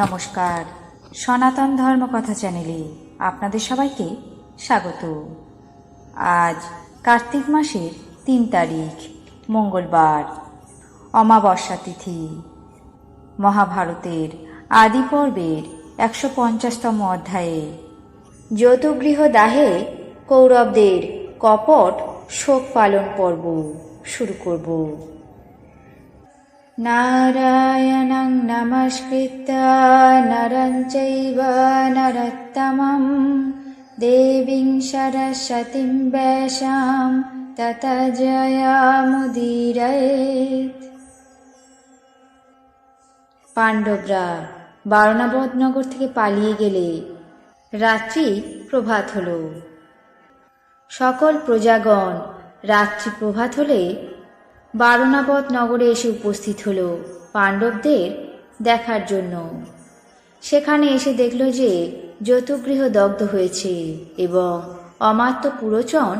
নমস্কার। সনাতন ধর্ম কথা চ্যানেলে আপনাদের সবাইকে স্বাগত। আজ কার্তিক মাসের তিন তারিখ, মঙ্গলবার, অমাবস্যা তিথি। মহাভারতের আদি পর্বের একশো পঞ্চাশতম অধ্যায়ে যৌতুগৃহ দাহে কৌরবদের কপট শোক পালন পর্ব শুরু করব। नारायणं नमस्कृत्य नरं चैव नरोत्तमं देवीं सरस्वतीं वैशां तत जयामुदीरयेत् পাণ্ডবরা বারণাবধনগর থেকে পালিয়ে গেলে রাত্রি প্রভাত হলো সকল প্রজাগণ রাত্রি প্রভাত হলে বারণাবত নগরে এসে উপস্থিত হলো পাণ্ডবদের দেখার জন্য। সেখানে এসে দেখল যে যতুগৃহ দগ্ধ হয়েছে এবং অমাত্য পুরোচন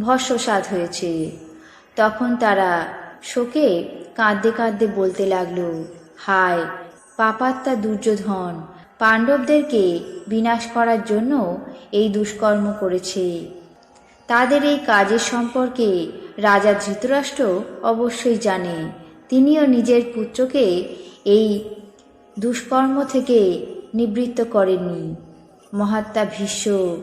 ভস্যসাদ হয়েছে। তখন তারা শোকে কাঁদতে কাঁদতে বলতে লাগল, হায় পাপাত্তা দুর্যোধন, পাণ্ডবদেরকে বিনাশ করার জন্য এই দুষ্কর্ম করেছে। তাদের এই কাজের সম্পর্কে রাজা ধৃতরাষ্ট্র অবশ্যই জানে। তিনিও নিজের পুত্রকে এই দুষ্কর্ম থেকে নিবৃত্ত করেননি। মহাত্মা ভীষ্ম,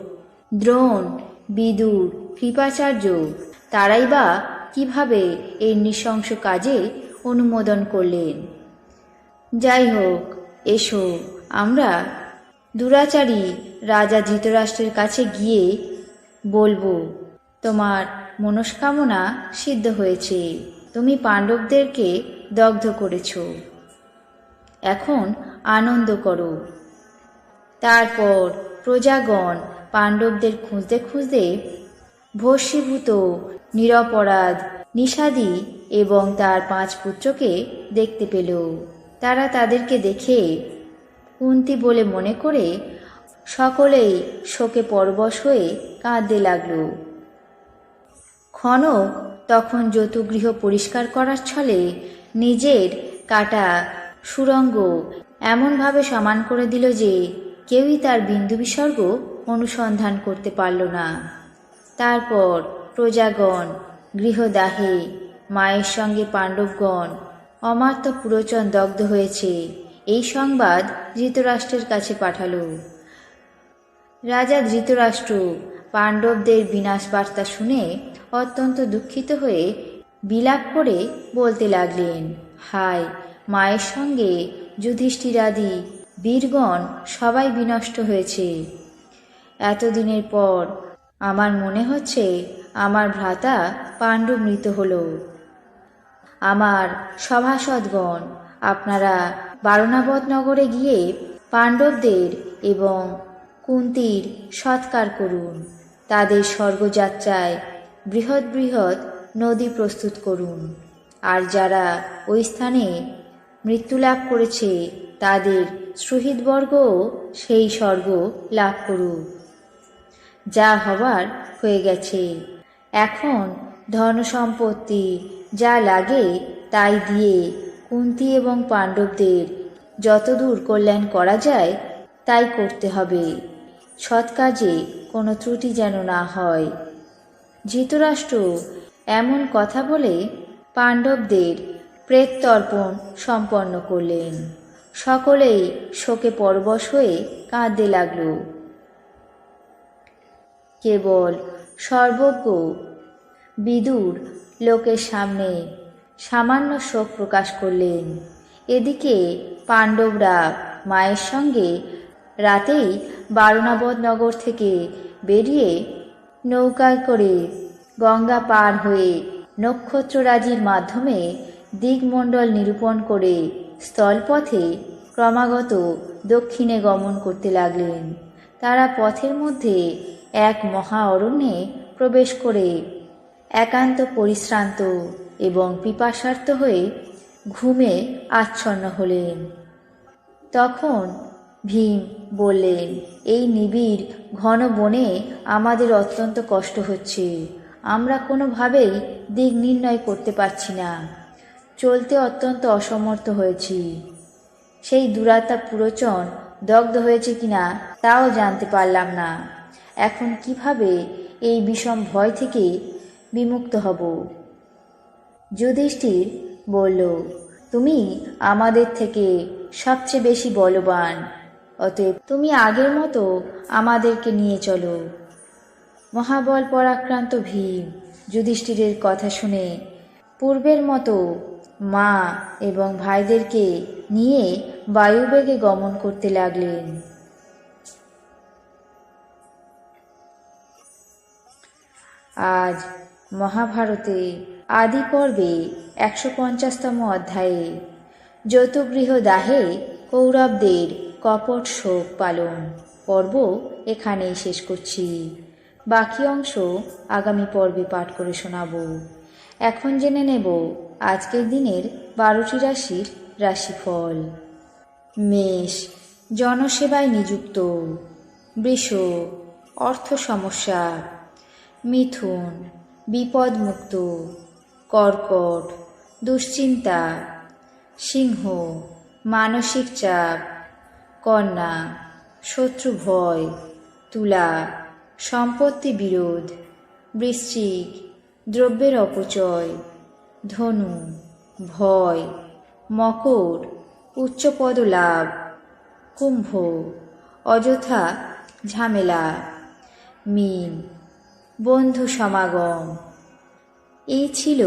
দ্রোণ, বিদুর, কৃপাচার্য, তারাই বা কীভাবে এই নৃশংস কাজে অনুমোদন করলেন? যাই হোক, এসো, আমরা দুরাচারী রাজা ধৃতরাষ্ট্রের কাছে গিয়ে বলব, তোমার মনস্কামনা সিদ্ধ হয়েছে। তুমি পাণ্ডবদেরকে দগ্ধ করেছ। এখন আনন্দ করো। তারপর প্রজাগণ পাণ্ডবদের খুঁজতে খুঁজতে ভস্মীভূত, নিরপরাধ, নিষাদি এবং তার পাঁচ পুত্রকে দেখতে পেল। তারা তাদেরকে দেখে কুন্তি বলে মনে করে সকলেই শোকে পরবশ হয়ে কাঁদতে লাগল। ক্ষণক তখন যতুগৃহ পরিষ্কার করার ছলে নিজের কাটা সুরঙ্গ এমনভাবে সমান করে দিল যে কেউই তার বিন্দু বিসর্গ অনুসন্ধান করতে পারল না। তারপর প্রজাগণ, গৃহদাহে, মায়ের সঙ্গে পাণ্ডবগণ, অমাত্য পুরোচন দগ্ধ হয়েছে, এই সংবাদ ধৃতরাষ্ট্রের কাছে পাঠালো। রাজা ধৃতরাষ্ট্র পাণ্ডবদের বিনাশ বার্তা শুনে অত্যন্ত দুঃখিত হয়ে বিলাপ করে বলতে লাগলেন, হায়, মায়ের সঙ্গে যুধিষ্ঠিরাদি, বীরগণ সবাই বিনষ্ট হয়েছে। এতদিনের পর আমার মনে হচ্ছে আমার ভ্রাতা পাণ্ডব মৃত হল। আমার সভাসদগণ, আপনারা বারণাবত নগরে গিয়ে পাণ্ডবদের এবং কুন্তির সৎকার করুন। তাদের স্বর্গযাত্রায় বৃহৎ বৃহৎ নদী প্রস্তুত করুন। আর যারা ওই স্থানে মৃত্যু লাভ করেছে, তাদের শহীদবর্গও সেই স্বর্গ লাভ করুক। যা হবার হয়ে গেছে। এখন ধন সম্পত্তি যা লাগে তাই দিয়ে কুন্তি এবং পাণ্ডবদের যতদূর কল্যাণ করা যায়, তাই করতে হবে। সৎ কাজে কোনো ত্রুটি যেন না হয়। ধৃতরাষ্ট্র এমন কথা বলে পাণ্ডবদের প্রেততর্পণ সম্পন্ন করলেন। সকলেই শোকে পরবশ হয়ে কাঁদতে লাগল। কেবল সর্বজ্ঞ, বিদুর লোকের সামনে সামান্য শোক প্রকাশ করলেন। এদিকে পাণ্ডবরা মায়ের সঙ্গে রাতেই বারণাবদ নগর থেকে বেরিয়ে নৌকায় করে গঙ্গা পার হয়ে নক্ষত্ররাজির মাধ্যমে দিকমণ্ডল নিরূপণ করে স্থলপথে ক্রমাগত দক্ষিণে গমন করতে লাগলেন। তারা পথের মধ্যে এক মহা অরণ্যে প্রবেশ করে একান্ত পরিশ্রান্ত এবং পিপাসার্ত হয়ে ঘুমে আচ্ছন্ন হলেন। তখন ভীম বললেন, এই নিবিড় ঘন বনে আমাদের অত্যন্ত কষ্ট হচ্ছে। আমরা কোনোভাবেই দিক নির্ণয় করতে পারছি না। চলতে অত্যন্ত অসমর্থ হয়েছি। সেই দুরাত্মা পুরোচন দগ্ধ হয়েছে কিনা তাও জানতে পারলাম না। এখন কীভাবে এই বিষম ভয় থেকে বিমুক্ত হব? যুধিষ্ঠির বলল, তুমি আমাদের থেকে সবচেয়ে বেশি বলবান। অতএব তুমি আগের মতো আমাদেরকে নিয়ে চলো। মহাবল পরাক্রান্ত ভীম, যুধিষ্ঠিরের কথা শুনে পূর্বের মতো মা এবং ভাইদেরকে নিয়ে বায়ুবেগে গমন করতে লাগলেন। আজ মহাভারতে আদি পর্বে একশো পঞ্চাশতম অধ্যায়ে যৌতুগৃহ দাহে কৌরবদের কপট শোক পালন। পর্ব এখানেই শেষ করছি। বাকি অংশ আগামী পর্বে পাঠ করে শোনাবো। এখন জেনে নেব আজকের দিনের বারোটি রাশির রাশিফল। মেষ, জনসেবায় নিযুক্ত। বৃষ, অর্থ সমস্যা। মিথুন, বিপদমুক্ত। কর্কট, দুশ্চিন্তা। সিংহ, মানসিক চাপ। কন্যা, শত্রু ভয়, তুলা, সম্পত্তি বিরোধ, বৃশ্চিক, দ্রব্যের অপচয়, ধনু, ভয়, মকর, উচ্চপদ লাভ, কুম্ভ, অযথা ঝামেলা, মিন, বন্ধু সমাগম। এই ছিল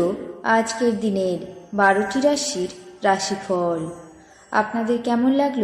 আজকের দিনের বারোটি রাশির রাশিফল। আপনাদের কেমন লাগল?